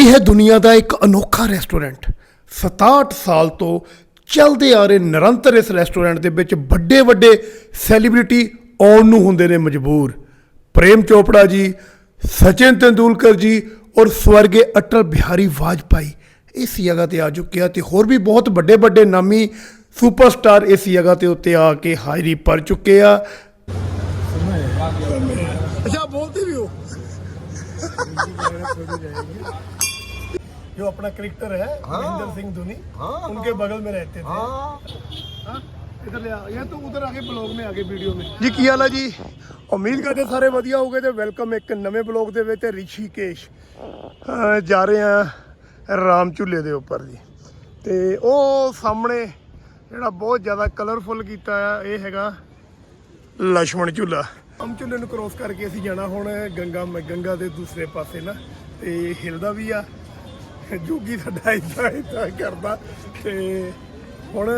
ਇਹ ਹੈ ਦੁਨੀਆ ਦਾ ਇੱਕ ਅਨੋਖਾ ਰੈਸਟੋਰੈਂਟ। 67 ਸਾਲ ਤੋਂ ਚੱਲਦੇ ਆ ਰਹੇ ਨਿਰੰਤਰ ਇਸ ਰੈਸਟੋਰੈਂਟ ਦੇ ਵਿੱਚ ਵੱਡੇ ਵੱਡੇ ਸੈਲੀਬ੍ਰਿਟੀ ਆਉਣ ਨੂੰ ਹੁੰਦੇ ਨੇ ਮਜਬੂਰ। ਪ੍ਰੇਮ ਚੋਪੜਾ ਜੀ, ਸਚਿਨ ਤੰਦੂਲਕਰ ਜੀ ਔਰ ਸਵਰਗੇ ਅਟਲ ਬਿਹਾਰੀ ਵਾਜਪਾਈ। ਇਸ ਜਗ੍ਹਾ ਤੇ ਆ ਚੁੱਕੇ ਆ ਤੇ ਹੋਰ ਵੀ ਬਹੁਤ ਵੱਡੇ ਵੱਡੇ ਨਾਮੀ ਸੁਪਰਸਟਾਰ ਇਸ ਜਗ੍ਹਾ ਤੇ ਉੱਤੇ ਆ ਕੇ ਹਾਜ਼ਰੀ ਭਰ ਚੁੱਕੇ ਆ। ਅੱਛਾ, ਬੋਲਦੇ ਵੀ ਹੋ। जो अपना क्रिकेटर है हाँ। महेंद्र सिंह धोनी उनके बगल में रहते थे। हाँ। इधर ले आ ये तो उधर आगे ਉਮੀਦ ਕਰਦੇ ਸਾਰੇ ਵਧੀਆ ਹੋਗੇ ਤੇ ਵੈਲਕਮ ਇੱਕ ਜਾ ਰਹੇ ਆ ਰਾਮ ਝੁੱਲੇ ਦੇ ਉੱਪਰ ਜੀ ਤੇ ਉਹ ਸਾਹਮਣੇ ਜਿਹੜਾ ਬਹੁਤ ਜ਼ਿਆਦਾ ਕਲਰਫੁੱਲ ਕੀਤਾ ਆ ਇਹ ਹੈਗਾ ਲక్ష్మణ ਝੁੱਲਾ ਹਮ ਝੁੱਲੇ ਨੂੰ ਕ੍ਰੋਸ ਕਰਕੇ ਅਸੀਂ ਜਾਣਾ ਹੁਣ ਗੰਗਾ ਗੰਗਾ ਦੇ ਦੂਸਰੇ ਪਾਸੇ ਨਾ ਤੇ ਹਿਲਦਾ ਵੀ ਆ ਜੋਗੀ ਸਾਡਾ ਇਦਾਂ ਇਦਾਂ ਕਰਦਾ ਤੇ ਹੁਣ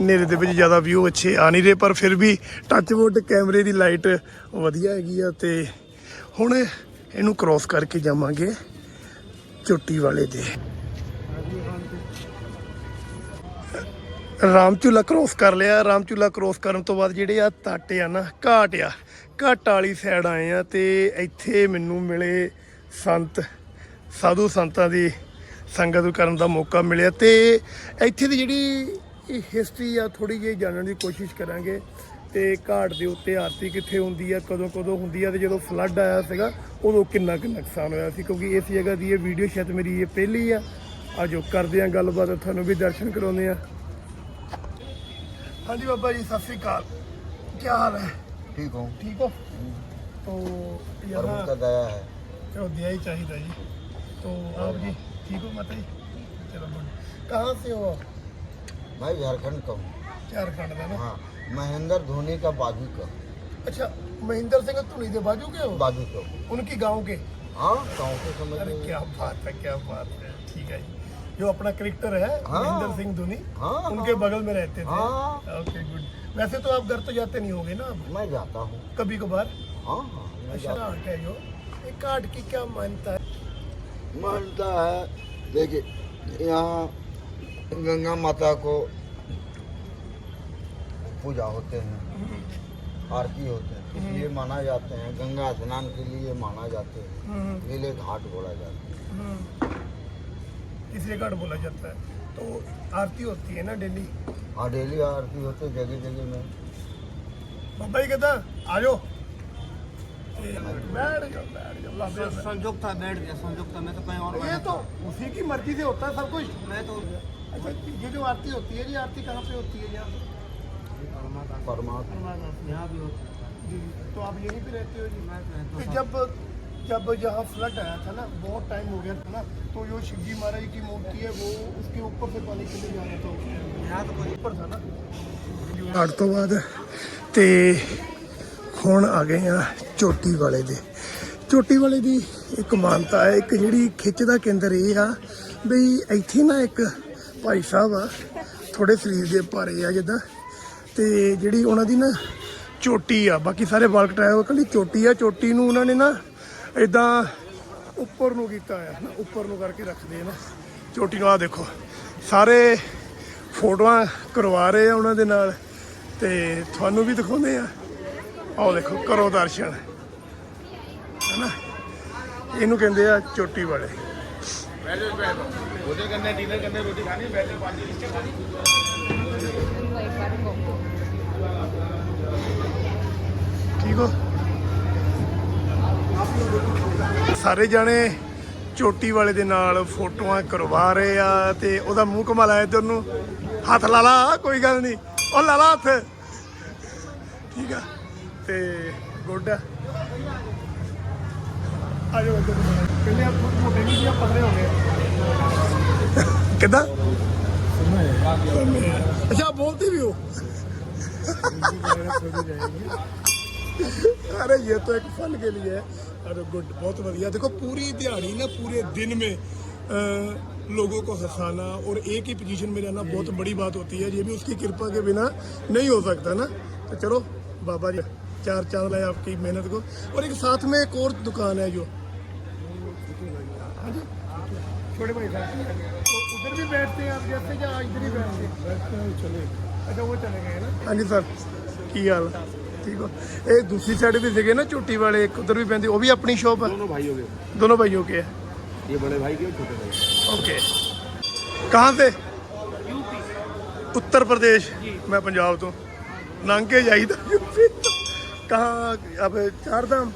ਨੇਰੇ ਦੇ ਵਿੱਚ ਜ਼ਿਆਦਾ ਵਿਊ ਅੱਛੇ ਆ ਨਹੀਂ ਰਹੇ, ਪਰ ਫਿਰ ਵੀ ਟੱਚਵੁੱਡ ਕੈਮਰੇ ਦੀ ਲਾਈਟ ਵਧੀਆ ਹੈਗੀ ਆ ਤੇ ਹੁਣ ਇਹਨੂੰ ਕ੍ਰੋਸ ਕਰਕੇ ਜਾਵਾਂਗੇ ਚੋਟੀ ਵਾਲੇ ਦੇ ਰਾਮਚੂਲਾ ਕ੍ਰੋਸ ਕਰ ਲਿਆ ਰਾਮਚੂਲਾ ਕ੍ਰੋਸ ਕਰਨ ਤੋਂ ਬਾਅਦ ਜਿਹੜੇ ਆ ਤਾਟੇ ਆ ਨਾ, ਘਾਟ ਆ, ਘਾਟ ਵਾਲੀ ਸਾਈਡ ਆਏ ਆ ਤੇ ਇੱਥੇ ਮੈਨੂੰ ਮਿਲੇ ਸੰਤ ਸਾਧੂ ਸੰਤਾਂ ਦੀ ਸੰਗਤ ਕਰਨ ਦਾ ਮੌਕਾ ਮਿਲਿਆ ਤੇ ਇੱਥੇ ਦੀ ਜਿਹੜੀ ਇਹ ਹਿਸਟਰੀ ਆ ਥੋੜੀ ਜਿਹੀ ਜਾਣਨ ਦੀ ਕੋਸ਼ਿਸ਼ ਕਰਾਂਗੇ ਤੇ ਘਾਟ ਦੇ ਉੱਤੇ ਆਰਤੀ ਕਿੱਥੇ ਹੁੰਦੀ ਆ ਕਦੋਂ ਕਦੋਂ ਹੁੰਦੀ ਆ ਤੇ ਜਦੋਂ ਫਲੱਡ ਆਇਆ ਸੀਗਾ ਉਦੋਂ ਕਿੰਨਾ ਕਿ ਨੁਕਸਾਨ ਹੋਇਆ ਸੀ ਕਿਉਂਕਿ ਇਸ ਜਗ੍ਹਾ ਦੀ ਇਹ ਵੀਡੀਓ ਸ਼ਾਇਦ ਮੇਰੀ ਇਹ ਪਹਿਲੀ ਆ। ਆ ਜੋ ਕਰਦੇ ਆ ਗੱਲਬਾਤ ਤੁਹਾਨੂੰ ਵੀ ਦਰਸ਼ਨ ਕਰਾਉਂਦੇ ਆ। ਹਾਂਜੀ ਬਾਬਾ ਜੀ ਸਤਿ ਸ੍ਰੀ ਅਕਾਲ। ਕੀ ਹਾਲ ਹੈ? ਠੀਕ ਹੋ। ਠੀਕ ਹੋ? ਤੋ ਯਾਰ ਕਰਦਾ ਹੈ। ਚਲੋ ਦਿਆ ਹੀ ਚਾਹੀਦਾ ਜੀ। तो आप जी ठीक हो माता जी? चलो गुड कहाँ से हो आप? मैं झारखंड का हूँ। झारखंड का ना? हाँ महेंद्र धोनी का बाजू का। अच्छा महेंद्र सिंह धोनी के बाजू के हो? बाजू का हूँ। उनकी गाँव के? हाँ गाँव के समझ अरे क्या बात है क्या बात है। ठीक है जी। जो अपना क्रिकेटर है हाँ। महेंद्र सिंह धोनी हाँ, उनके बगल में रहते थे। हाँ। Okay good. वैसे तो आप घर तो जाते नहीं होगे ना मैं जाता हूँ। कभी कभार? हाँ हाँ मैं अच्छा घाट है। जो? ये घाट की क्या मान्यता है? मानता है। देखिए यहाँ गंगा माता को पूजा होते हैं आरती होते हैं इसलिए माना जाते हैं गंगा स्नान के लिए माना जाते हैं। हम्म, इसलिए घाट बोला जाता है। हम्म। इसलिए घाट बोला जाता है। तो आरती होती है ना डेली? हाँ डेली आरती होती है जगह जगह में। बाबा जी कहता आ जाओ। बैठ जाओ बैठ जाओ बाबा जी। संजोग था बैठ गया संजोग था मैं तो कहीं और ये तो उसी की मर्जी से होता है सब कुछ मैं तो अच्छा ये जो आरती होती है जी आरती कहाँ पे होती है यहाँ परमात्मा यहाँ भी होता जी तो आप यहीं पे रहते हो जी मैं तो रहता तो हूँ। जब जब यहाँ फ्लड आया था ना बहुत टाइम हो गया था ना तो जो शिव जी महाराज की मूर्ति है वो उसके ऊपर से पानी चले जा रहा था यहाँ तो कोई ਉੱਪਰ ਥਾ ਨਾ ਘਾਟ ਤੋਂ ਬਾਅਦ ਤੇ ਹੁਣ ਆ ਗਏ ਆ ਚੋਟੀ ਵਾਲੇ ਦੇ। ਚੋਟੀ ਵਾਲੇ ਦੀ ਇੱਕ ਮਾਨਤਾ ਹੈ, ਇੱਕ ਜਿਹੜੀ ਖਿੱਚ ਦਾ ਕੇਂਦਰ ਇਹ ਆ ਬਈ ਇੱਥੇ ਨਾ ਇੱਕ ਭਾਈ ਸਾਹਿਬ ਆ ਥੋੜੇ ਸਰੀਰ ਦੇ ਭਾਰੇ ਆ ਜਿੱਦਾਂ। ਤੇ ਜਿਹੜੀ ਉਹਨਾਂ ਦੀ ਨਾ ਚੋਟੀ ਆ, ਬਾਕੀ ਸਾਰੇ ਵਾਲ ਕਟਾਇਆ ਹੋਇਆ ਕੱਲੀ ਚੋਟੀ ਆ, ਚੋਟੀ ਨੂੰ ਉਹਨਾਂ ਨੇ ਨਾ ਇਦਾਂ ਉੱਪਰ ਨੂੰ ਕੀਤਾ ਆ, ਨਾ ਉੱਪਰ ਨੂੰ ਕਰਕੇ ਰੱਖਦੇ ਆ ਨਾ। ਚੋਟੀ ਨੂੰ ਆ ਦੇਖੋ, ਸਾਰੇ ਫੋਟੋਆਂ ਕਰਵਾ ਰਹੇ ਆ ਉਹਨਾਂ ਦੇ ਨਾਲ ਤੇ ਤੁਹਾਨੂੰ ਵੀ ਦਿਖਾਉਂਦੇ ਆ। ਆਓ ਦੇਖੋ ਕਰੋ ਦਰਸ਼ਨ। ਹੈਨਾ? ਇਹਨੂੰ ਕਹਿੰਦੇ ਆ ਚੋਟੀ ਵਾਲੇ। ਠੀਕ ਹੋ? ਸਾਰੇ ਜਾਣੇ ਚੋਟੀ ਵਾਲੇ ਦੇ ਨਾਲ ਫੋਟੋਆਂ ਕਰਵਾ ਰਹੇ ਆ ਤੇ ਉਹਦਾ ਮੂੰਹ ਘੁਮਾ ਲਾਇਆ ਇੱਧਰ ਨੂੰ। ਹੱਥ ਲਾ ਲਾ ਕੋਈ ਗੱਲ ਨਹੀਂ। ਉਹ ਲਾ ਲਾ ਹੱਥ। ਠੀਕ ਆ? ਤੇ ਗੁੱਡ ਆ ਆ ਜਾਓ ਇੱਧਰ ਨੂੰ। ਪਹਿਲੇ ਆਪ ਮੋਟੇ ਨਹੀਂ ਸੀ ਆਪ ਪਤਲੇ ਹੋ ਗਏ ਕਿੱਦਾਂ अच्छा आप बोलते भी हो अरे ये तो एक फन के लिए है अरे गुड बहुत बढ़िया देखो पूरी दिहाड़ी ना पूरे दिन में अ, लोगों को हंसाना और एक ही पोजीशन में रहना बहुत बड़ी बात होती है ये भी उसकी कृपा के बिना नहीं हो सकता ना तो चलो बाबा जी चार चांद लाए आपकी मेहनत को और एक साथ में एक और दुकान है जो हाँ जी छोटे भाई साहब तो उधर भी बैठते हैं आप जैसे या इधर ही बैठते हैं बैठते हैं चले अच्छा वो चले गए ना हाँ जी सर ਕੀ ਹਾਲ ਠੀਕ ਹੋ ਇਹ ਦੂਸਰੀ ਸਾਈਡ ਵੀ ਸੀਗੇ ਨਾ ਝੋਟੀ ਵਾਲੇ ਇੱਕ ਉਧਰ ਵੀ ਪੈਂਦੇ ਉਹ ਵੀ ਆਪਣੀ ਸ਼ਾਪ ਹੈ दोनों भाइयों के दोनों भाइयों के है ये बड़े भाई के और छोटे भाई के। ओके कहाँ से उत्तर प्रदेश मैं पंजाब तो लंघ के जाइदा यूपी कहाँ अब चार धाम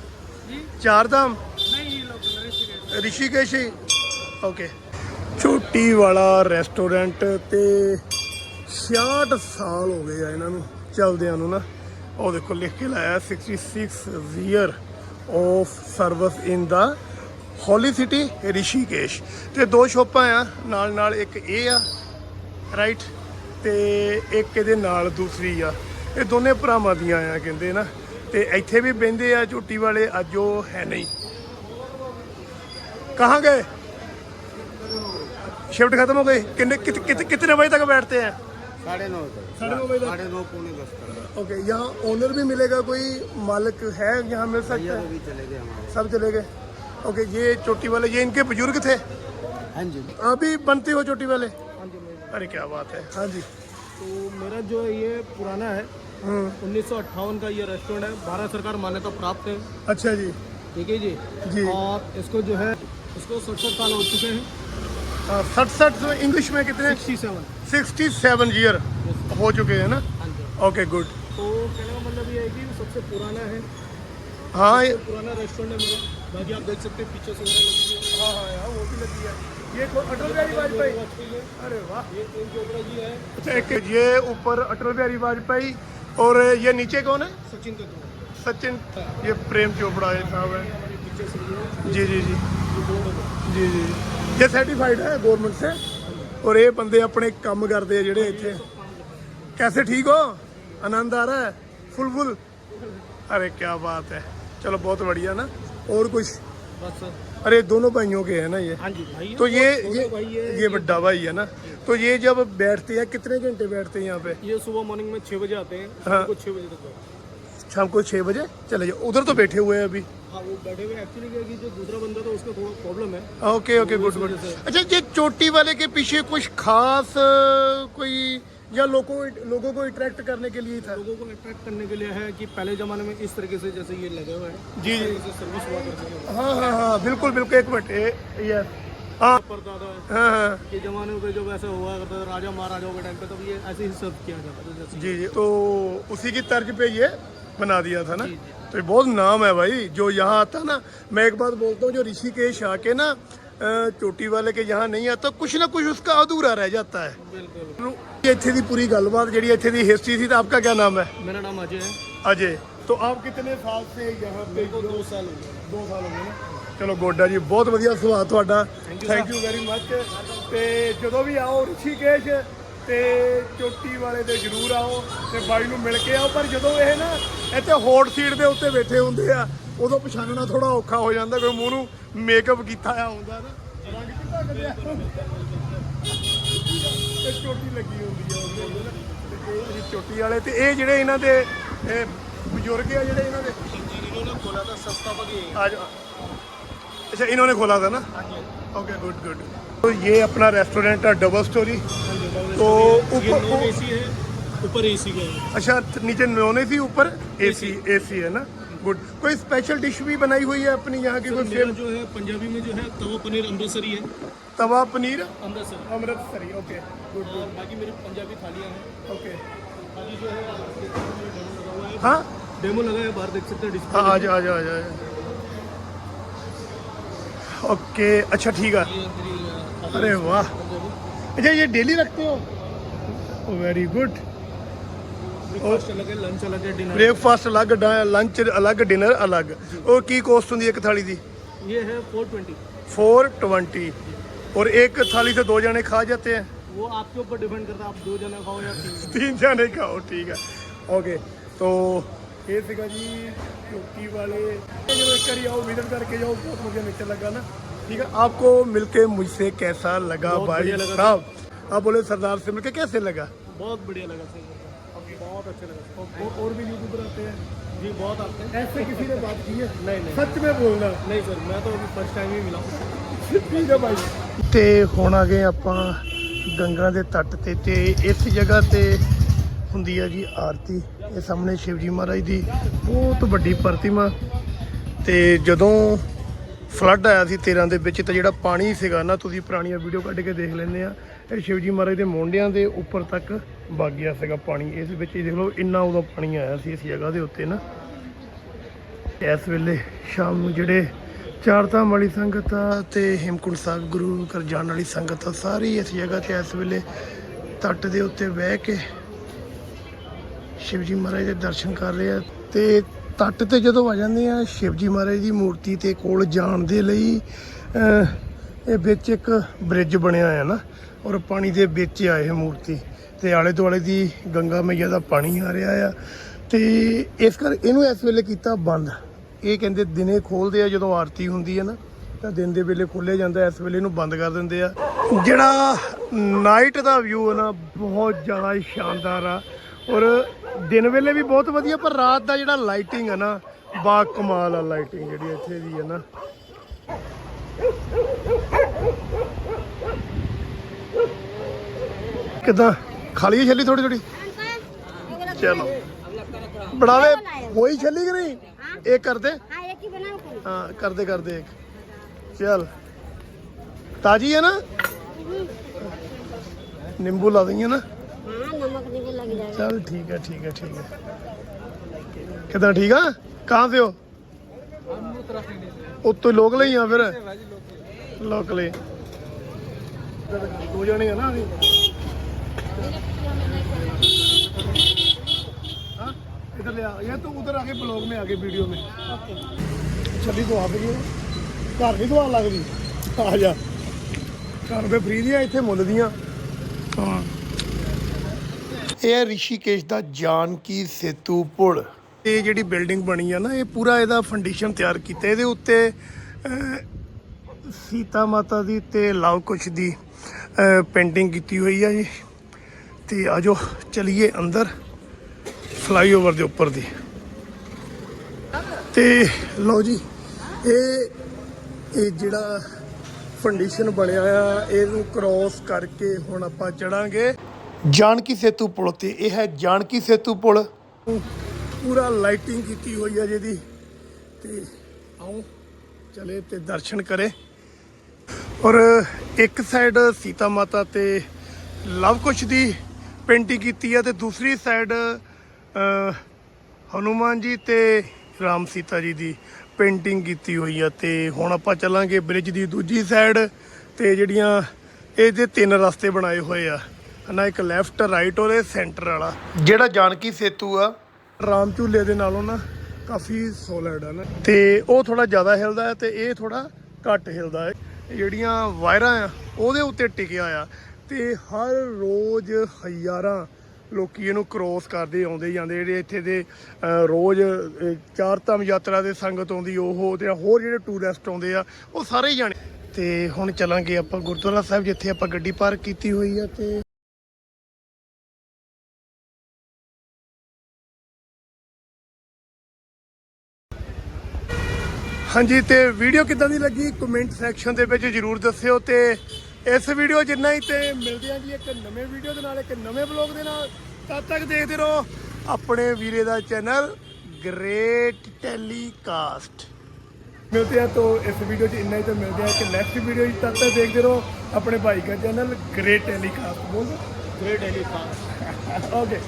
चार धाम ऋषिकेश ही ओके ਛੋਟੀ ਵਾਲਾ ਰੈਸਟੋਰੈਂਟ ਤੇ 66 ਸਾਲ ਹੋ ਗਏ ਆ ਇਹਨਾਂ ਨੂੰ ਚੱਲਦਿਆਂ ਨੂੰ ਨਾ ਉਹ ਦੇਖੋ ਲਿਖ ਕੇ ਲਾਇਆ 66 year of service in the holy city Rishikesh ਤੇ ਦੋ ਸ਼ੋਪਾਂ ਆ ਨਾਲ ਨਾਲ ਇੱਕ ਇਹ ਆ ਰਾਈਟ ਤੇ ਇੱਕ ਇਹਦੇ ਨਾਲ ਦੂਸਰੀ ਆ ਇਹ ਦੋਨੇ ਭਰਾਵਾਂ ਦੀਆਂ ਆ ਕਹਿੰਦੇ ਨਾ ਤੇ ਇੱਥੇ ਵੀ ਬਹਿੰਦੇ ਆ ਝੂਟੀ ਵਾਲੇ ਅੱਜ ਉਹ ਹੈ ਨਹੀਂ ਕਹਾਂ ਗਏ शिफ्ट खत्म हो गई कितने कित, कित, कितने बजे तक बैठते हैं साढ़े नौ तक साढ़े नौ बजे तक साढ़े नौ पौने दस तक ओके यहाँ ओनर भी मिलेगा कोई मालिक है यहाँ मिल सकता भैया है भी चले गए हमारे सब चले गए ओके ये चोटी वाले ये इनके बुजुर्ग थे हाँ जी आप भी बनते हो चोटी वाले अरे क्या बात है हाँ जी तो मेरा जो है ये पुराना है हम्म, उन्नीस सौ अट्ठावन का ये रेस्टोरेंट है। भारत सरकार मान्यता प्राप्त है। अच्छा जी। ठीक है जी? जी। और इसको जो है इसको सड़सठ साल हो चुके हैं। सठ सठ इंग्लिश में कितने? Sixty seven. Sixty seven year हो चुके हैं ना? हाँ ओके गुड तो कहने का मतलब ये है कि सबसे पुराना है। हाँ ये पुराना रेस्टोरेंट है मेरा। बाकी आप देख सकते हैं पीछे से लगी हाँ। हाँ यार वो भी लगी है। ये अटल बिहारी वाजपेयी। अरे वाह। ये जी है। अच्छा एक ये ऊपर अटल बिहारी वाजपेयी और ये नीचे कौन है सचिन तेंदुलकर सचिन ये प्रेम चोपड़ा ये साहब है हमारे पीछे से ये जी जी जी ये बोर्ड है ਜੀ ਜੀ ਇਹ ਸਰਟੀਫਾਈਡ ਹੈ ਗਵਰਨਮੈਂਟ ਸੇ ਔਰ ਇਹ ਬੰਦੇ ਆਪਣੇ ਕੰਮ ਕਰਦੇ ਆ ਜਿਹੜੇ ਇੱਥੇ कैसे ठीक हो आनंद आ रहा है फुल फुल अरे क्या बात है चलो बहुत बढ़िया ना और कुछ बस सर अरे दोनों भाइयों के हैं ना ये हाँ जी भाई तो ये छोटा ये भाई है ये बड्डा भाई है ना तो ये जब बैठते हैं कितने घंटे बैठते हैं यहाँ पे? ये सुबह मॉर्निंग में छः बजे आते हैं हाँ। को छः बजे तक शाम को छः बजे चले जाओ। उधर तो बैठे हुए हैं अभी। हाँ वो बैठे हुए एक्चुअली क्या कि जो दूसरा बंदा था उसका थोड़ा प्रॉब्लम है। ओके ओके गुड गुड अच्छा ये चोटी वाले के पीछे कुछ खास कोई या लोगों लोगों को अट्रैक्ट करने के लिए था? लोगों को अट्रैक्ट करने के लिए है कि पहले ज़माने में इस तरीके से जैसे ये लगे हुए हैं जी, जी। सर्विस हुआ करती है हाँ हाँ हाँ बिल्कुल बिल्कुल एक मिनट ये हाँ। हाँ, हाँ। जी जी। तो उसी की तर्ज पे ये बना दिया था ना? जी, जी। तो बहुत नाम है भाई जो यहाँ आता ना मैं एक बात बोलता हूँ जो ऋषिकेश आके ना चोटी वाले के यहाँ नहीं आता कुछ ना कुछ उसका अधूरा रह जाता है। तो इतने की पूरी गलबात जी इतने की हिस्ट्री थी तो आपका क्या नाम है? मेरा नाम अजय है। अजय। तो आप कितने साल से यहाँ पे दो साल हो गए। दो साल हो गए ना? ਚਲੋ ਗੋਡਾ ਜੀ ਬਹੁਤ ਵਧੀਆ ਸੁਭਾਅ ਤੁਹਾਡਾ। ਥੈਂਕ ਯੂ ਵੈਰੀ ਮੱਚ ਤੇ ਜਦੋਂ ਵੀ ਆਓ ਰਿਸ਼ੀਕੇਸ਼ ਤੇ ਚੋਟੀ ਵਾਲੇ ਦੇ ਜ਼ਰੂਰ ਆਓ ਤੇ ਬਾਈ ਨੂੰ ਮਿਲ ਕੇ ਆਓ। ਪਰ ਜਦੋਂ ਇਹ ਨਾ ਇੱਥੇ ਹੌਟ ਸੀਟ ਦੇ ਉੱਤੇ ਬੈਠੇ ਹੁੰਦੇ ਆ ਉਦੋਂ ਪਛਾਣਨਾ ਥੋੜਾ ਔਖਾ ਹੋ ਜਾਂਦਾ ਕਿਉਂਕਿ ਮੂੰਹ ਨੂੰ ਮੇਕਅਪ ਕੀਤਾ ਆ ਹੁੰਦਾ ਨਾ। ਰੰਗ ਕਿੱਦਾਂ ਕੱਢਿਆ? ਤੇ ਚੋਟੀ ਲੱਗੀ ਹੁੰਦੀ ਆ ਉਹਦੇ ਤੇ ਇਹ ਚੋਟੀ ਵਾਲੇ। ਤੇ ਇਹ ਜਿਹੜੇ ਇਹਨਾਂ ਦੇ ਬਜ਼ੁਰਗ ਆ ਜਿਹੜੇ ਇਹਨਾਂ ਦੇ? ਜਿਹਨਾਂ ਨੂੰ ਕੋਲਾ ਦਾ ਸਸਤਾ ਭਗੇ ਆ अच्छा इन्होंने खोला था ना? ओके गुड गुड तो ये अपना रेस्टोरेंट है डबल स्टोरी तो ऊपर है ऊपर एसी का है। अच्छा नीचे नॉन एसी ऊपर एसी एसी है ना? गुड कोई स्पेशल डिश भी बनाई हुई है अपनी यहाँ की कोई जो है पंजाबी में जो है तवा पनीर अमृतसरी है। तवा पनीर अमृतसर। अमृतसरी ओके गुड और बाकी मेरी पंजाबी थालियाँ हैं। ओके बाकी जो है है। हाँ? डेमो लगा है बाहर देख सकते हैं डिस्प्ले हाँ आ जा आ जा आ जा ओके अच्छा ठीक है। अरे वाह। अच्छा ये डेली रखते हो? वेरी गुड ब्रेकफास्ट अलग लंच अलग डिनर अलग और की कॉस्ट होंगी एक थाली की ये है 420 420 और एक थाली से दो जने खा जाते हैं? वो आपके ऊपर डिपेंड करता है आप दो जने खाओ या तीन जने। खाओ ठीक है। ओके तो ਇਹ ਸੀਗਾ ਜੀ ਚੌਕੀ ਵਾਲੇ ਜਦੋਂ ਇੱਕ ਵਾਰੀ ਆਓ ਵਿਜ਼ਿਟ ਕਰਕੇ ਜਾਓ ਬਹੁਤ ਵਧੀਆ नेचर लगा ना ठीक है आपको मिलके मुझसे कैसा लगा बहुत भाई बढ़िया लगा साहब आप बोले सरदार से मिलके कैसे लगा बहुत बढ़िया लगा सर बहुत अच्छे लगा सर और, और भी यूट्यूबर आते हैं जी बहुत आते हैं ऐसे किसी ने बात की है नहीं नहीं सच में बोलना नहीं सर मैं तो अभी फर्स्ट टाइम ही मिला हूँ ਠੀਕ ਹੈ ਭਾਈ ਤੇ ਹੁਣ ਆ ਗਏ ਆਪਾਂ ਗੰਗਾ ਦੇ ਤੱਟ ਤੇ ਤੇ ਇਸ ਜਗ੍ਹਾ ਤੇ ਹੁੰਦੀ ਹੈ ਜੀ ਆਰਤੀ ਇਹ ਸਾਹਮਣੇ ਸ਼ਿਵਜੀ ਮਹਾਰਾਜ ਦੀ ਬਹੁਤ ਵੱਡੀ ਪ੍ਰਤਿਮਾ। ਤੇ ਜਦੋਂ ਫਲੱਡ ਆਇਆ ਸੀ 13 ਦੇ ਵਿੱਚ, ਤਾਂ ਜਿਹੜਾ ਪਾਣੀ ਸੀਗਾ ਨਾ, ਤੁਸੀਂ ਪੁਰਾਣੀਆਂ ਵੀਡੀਓ ਕੱਢ ਕੇ ਦੇਖ ਲੈਂਦੇ ਆ, ਇਹ ਸ਼ਿਵਜੀ ਮਹਾਰਾਜ ਦੇ ਮੋਢਿਆਂ ਦੇ ਉੱਪਰ ਤੱਕ ਵਗ ਗਿਆ ਸੀਗਾ ਪਾਣੀ। ਇਸ ਵਿੱਚ ਦੇਖ ਲਓ, ਇੰਨਾ ਉਦੋਂ ਪਾਣੀ ਆਇਆ ਸੀ ਇਸ ਜਗ੍ਹਾ ਦੇ ਉੱਤੇ ਨਾ। ਇਸ ਵੇਲੇ ਸ਼ਾਮ ਨੂੰ ਜਿਹੜੇ ਚਾਰ ਧਾਮ ਵਾਲੀ ਸੰਗਤ ਆ ਤੇ ਹੇਮਕੁੰਟ ਸਾਹਿਬ ਗੁਰੂ ਘਰ ਜਾਣ ਵਾਲੀ ਸੰਗਤ ਆ, ਸਾਰੀ ਇਸ ਜਗ੍ਹਾ ਤੇ ਇਸ ਵੇਲੇ ਤੱਟ ਦੇ ਉੱਤੇ ਬਹਿ ਕੇ ਸ਼ਿਵਜੀ ਮਹਾਰਾਜ ਦੇ ਦਰਸ਼ਨ ਕਰ ਰਹੇ ਆ ਤੇ ਤੱਟ ਤੇ ਜਦੋਂ ਆ ਜਾਂਦੇ ਆ, ਸ਼ਿਵਜੀ ਮਹਾਰਾਜ ਦੀ ਮੂਰਤੀ ਤੇ ਕੋਲ ਜਾਣ ਦੇ ਲਈ ਇਹ ਵਿੱਚ ਇੱਕ ਬ੍ਰਿਜ ਬਣਿਆ ਆ ਨਾ, ਔਰ ਪਾਣੀ ਦੇ ਵਿੱਚ ਆ ਇਹ ਮੂਰਤੀ। ਤੇ ਆਲੇ ਦੁਆਲੇ ਦੀ ਗੰਗਾ ਮਈਆ ਦਾ ਪਾਣੀ ਆ ਰਿਹਾ ਆ। ਤੇ ਇਸ ਕਰ, ਇਹਨੂੰ ਇਸ ਵੇਲੇ ਕੀਤਾ ਬੰਦ। ਇਹ ਕਹਿੰਦੇ ਦਿਨੇ ਖੋਲਦੇ ਆ, ਜਦੋਂ ਆਰਤੀ ਹੁੰਦੀ ਹੈ ਨਾ, ਤਾਂ ਦਿਨ ਦੇ ਵੇਲੇ ਖੋਲਿਆ ਜਾਂਦਾ, ਇਸ ਵੇਲੇ ਇਹਨੂੰ ਬੰਦ ਕਰ ਦਿੰਦੇ ਆ। ਜਿਹੜਾ ਨਾਈਟ ਦਾ ਵਿਊ ਹੈ ਨਾ, ਬਹੁਤ ਜ਼ਿਆਦਾ ਸ਼ਾਨਦਾਰ ਆ। ਔਰ ਦਿਨ ਵੇਲੇ ਵੀ ਬਹੁਤ ਵਧੀਆ ਪਰ ਰਾਤ ਦਾ ਜਿਹੜਾ ਲਾਈਟਿੰਗ ਹੈ ਨਾ ਬਾ ਕਮਾਲ ਆ ਲਾਈਟਿੰਗ ਜਿਹੜੀ ਇੱਥੇ ਦੀ ਹੈ ਨਾ। ਕਿਦਾਂ? ਖਾਲੀ ਛੱਲੀ ਥੋੜੀ ਥੋੜੀ ਚਲੋ। ਬਣਾਵੇ? ਹੋਈ ਛੱਲੀ ਕਿ ਨਹੀਂ? ਇਹ ਕਰਦੇ? ਹਾਂ ਇੱਕ ਹੀ ਬਣਾਓ ਕਰਦੇ ਕਰਦੇ ਇੱਕ। ਚਲ। ਤਾਜੀ ਹੈ ਨਾ? ਨਿੰਬੂ ਲਾ ਦਈਏ ਨਾ। हाँ नमक नींबू लग जाएगा चल ठीक है ठीक है ठीक है कितना ठीक है कहाँ से हो उत्तो लोकल ही ਆ ਫਿਰ ਲੋਕਲ ਹੀ ਦੋ ਜਣੇ ਆ ਨਾ ਅਸੀਂ हाँ इधर ले आ या तो उधर आके ब्लॉग में आगे वीडियो में ਚੱਲੀ ਤੂੰ ਆਪ ਗਈ ਘਰ ਨਹੀਂ ਦਵਾ ਲੱਗਦੀ ਆ ਜਾ ਘਰ ਤੇ ਫ੍ਰੀ ਦੀਆਂ ਇੱਥੇ ਮੁੱਲ ਦੀਆਂ ਹਾਂ ਇਹ ਹੈ ਰਿਸ਼ੀਕੇਸ਼ ਦਾ ਜਾਨਕੀ ਸੇਤੂ ਪੁਲ। ਇਹ ਜਿਹੜੀ ਬਿਲਡਿੰਗ ਬਣੀ ਆ ਨਾ, ਇਹ ਪੂਰਾ ਇਹਦਾ ਫੰਡੀਸ਼ਨ ਤਿਆਰ ਕੀਤਾ। ਇਹਦੇ ਉੱਤੇ ਸੀਤਾ ਮਾਤਾ ਦੀ ਤੇ ਲਵ ਕੁਸ਼ ਦੀ ਪੇਂਟਿੰਗ ਕੀਤੀ ਹੋਈ ਆ ਜੀ। ਤੇ ਆਜੋ, ਚਲਿਏ ਅੰਦਰ ਫਲਾਈਓਵਰ ਦੇ ਉੱਪਰ ਦੀ। ਤੇ ਲਓ ਜੀ, ਇਹ ਇਹ ਜਿਹੜਾ ਫੰਡੀਸ਼ਨ ਬਣਿਆ ਆ, ਇਹਨੂੰ ਕ੍ਰਾਸ ਕਰਕੇ ਹੁਣ ਆਪਾਂ ਚੜਾਂਗੇ। ਜਾਨਕੀ ਸੇਤੂ ਪੁਲ ਤੇ ਇਹ ਹੈ ਜਾਨਕੀ ਸੇਤੂ ਪੁਲ। ਪੂਰਾ ਲਾਈਟਿੰਗ ਕੀਤੀ ਹੋਈ ਹੈ ਜਿਹਦੀ। ਤੇ ਆਓ ਚਲੇ ਤੇ ਦਰਸ਼ਨ ਕਰੇ। ਔਰ ਇੱਕ ਸਾਈਡ ਸੀਤਾ ਮਾਤਾ ਤੇ ਲਵ ਕੁਸ਼ ਦੀ ਪੇਂਟਿੰਗ ਕੀਤੀ ਹੈ ਤੇ ਦੂਸਰੀ ਸਾਈਡ ਹਨੂਮਾਨ ਜੀ ਤੇ ਰਾਮ ਸੀਤਾ ਜੀ ਦੀ ਪੇਂਟਿੰਗ ਕੀਤੀ ਹੋਈ ਆ। ਤੇ ਹੁਣ ਆਪਾਂ ਚੱਲਾਂਗੇ ਬ੍ਰਿਜ ਦੀ ਦੂਜੀ ਸਾਈਡ ਤੇ ਜਿਹੜੀਆਂ ਇਹਦੇ ਤਿੰਨ ਰਸਤੇ ਬਣਾਏ ਹੋਏ ਆ। ਹਨਾ ਇੱਕ ਲੈਫਟ ਰਾਈਟ ਇਹ ਸੈਂਟਰ ਵਾਲਾ। ਜਿਹੜਾ ਜਾਨਕੀ ਸੇਤੂ ਆ। ਰਾਮ ਝੂਲੇ ਦੇ ਨਾਲੋਂ ਨਾ ਕਾਫੀ ਸੋਲਿਡ ਆ ਨਾ। ਤੇ ਉਹ ਥੋੜਾ ਜ਼ਿਆਦਾ ਹਿਲਦਾ ਹੈ ਤੇ ਇਹ ਥੋੜਾ ਘੱਟ ਹਿਲਦਾ ਹੈ। ਜਿਹੜੀਆਂ ਵਾਇਰਾਂ ਆ ਉਹਦੇ ਉੱਤੇ ਟਿਕਿਆ ਆ। ਤੇ ਹਰ ਰੋਜ਼ ਹਜ਼ਾਰਾਂ ਲੋਕੀ ਇਹਨੂੰ ਕ੍ਰੋਸ ਕਰਦੇ ਆਉਂਦੇ ਜਾਂਦੇ। ਜਿਹੜੇ ਇੱਥੇ ਦੇ ਰੋਜ਼ ਚਾਰ ਧਾਮ ਯਾਤਰਾ ਦੇ ਸੰਗਤ ਆਉਂਦੀ ਉਹ ਤੇ ਹੋਰ ਜਿਹੜੇ ਟੂਰਿਸਟ ਆਉਂਦੇ ਆ ਉਹ ਸਾਰੇ ਜਾਣੇ। ਤੇ ਹੁਣ ਚੱਲਾਂਗੇ ਆਪਾਂ ਗੁਰਦੁਆਰਾ ਸਾਹਿਬ ਜਿੱਥੇ ਆਪਾਂ ਗੱਡੀ ਪਾਰਕ ਕੀਤੀ ਹੋਈ ਆ ਤੇ ਹਾਂਜੀ ਤੇ ਵੀਡੀਓ ਕਿੱਦਾਂ ਦੀ ਲੱਗੀ? ਕਮੈਂਟ ਸੈਕਸ਼ਨ ਦੇ ਵਿੱਚ ਜਰੂਰ ਦੱਸਿਓ ਤੇ ਇਸ ਵੀਡੀਓ ਜਿੰਨਾ ਹੀ ਤੇ ਮਿਲਦੇ ਆਂ ਜੀ ਇੱਕ ਨਵੇਂ ਵੀਡੀਓ ਦੇ ਨਾਲ ਇੱਕ ਨਵੇਂ ਬਲੌਗ ਦੇ ਨਾਲ। ਤਦ ਤੱਕ ਦੇਖਦੇ ਰਹੋ ਆਪਣੇ ਵੀਰੇ ਦਾ ਚੈਨਲ ਗ੍ਰੇਟ ਟੈਲੀਕਾਸਟ ਮਿਲਦੇ ਆ ਤੋਂ ਇਸ ਵੀਡੀਓ 'ਚ ਇੰਨਾ ਹੀ ਤਾਂ ਮਿਲਦੇ ਆ ਇੱਕ ਨੈਕਸਟ ਵੀਡੀਓ 'ਚ ਤਦ ਤੱਕ ਦੇਖਦੇ ਰਹੋ ਆਪਣੇ ਭਾਈ ਦਾ ਚੈਨਲ ਗ੍ਰੇਟ ਟੈਲੀਕਾਸਟ ਬੋਲ ਗ੍ਰੇਟ ਟੈਲੀਕਾਸਟ ਓਕੇ